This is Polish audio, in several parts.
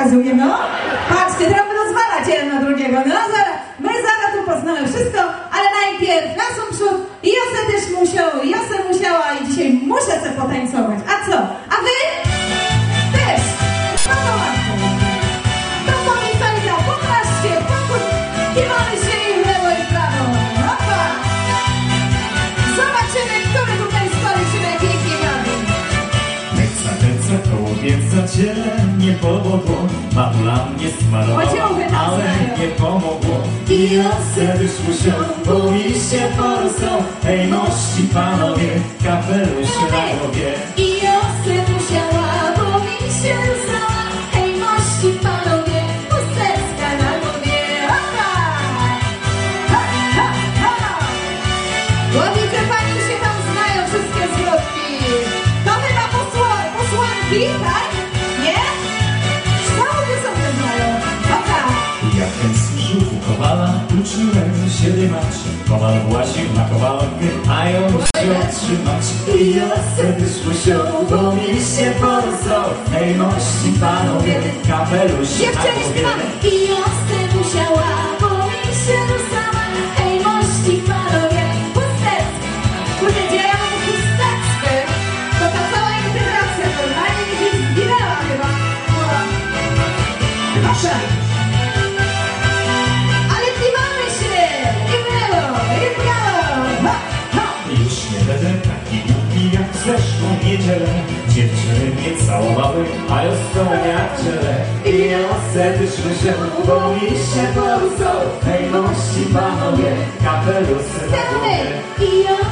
pokazuje, no. Patrzcie, teraz my rozwalać jeden na drugiego, no zaraz. My zaraz tu poznamy wszystko, ale najpierw na przód i Jose też musiał, Jose musiała i dzisiaj muszę se potańcować. A co? A wy? Też. No to łatwo. To co mi fejda, pokażcie, pokój, kiwamy się i w lewo i w prawo. Opa. Zobaczymy, który tutaj stoi się najpiękniej bawi. Heca, heca, koło pieca cię nie pomogło Matula mnie smarowała, ale nie pomogło I ja też musiał, bo mi się porosą Hej, mości panowie, kapelusz na głowie I Josy musiała, bo mi się rusała. Hej, mości panowie, chusteczka na głowie. Opa! Ha, ha, ha! Bo widzę, pani się tam znają wszystkie zwrotki. To chyba posła, posłanki, tak? Kowala uczyłem się dymać Kowal właził na kowalkę, a ją musiał trzymać I ja musiał, bo mi się porosą Hej, mości panowie, kapelusz na Dziewczyny, głowie śpiewamy. I Josy musiała, bo mi się rusała. Hej, mości panowie, chusteczka. Kurde, ja chusteczkę? To ta cała integracja normalnie się zginęła chyba. Proszę. Niedzielę Dziewczyny całowały, a ja jak ciele I ja serdecznie się, bo mi się porusą Hej, mości panowie, kapelusy na głowie I Josy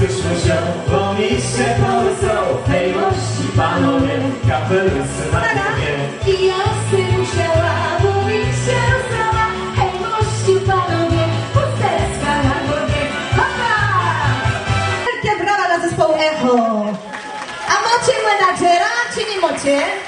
ja serdecznie się, bo mi się porusą Hej, mości panowie, kapelusy na głowie I Josy musiała, bo mi się rusała. Hej, mości panowie, chusteczka na głowie. Hopa! Wielkie brawa dla zespołu Echo! A macie menadżera, czy nie macie?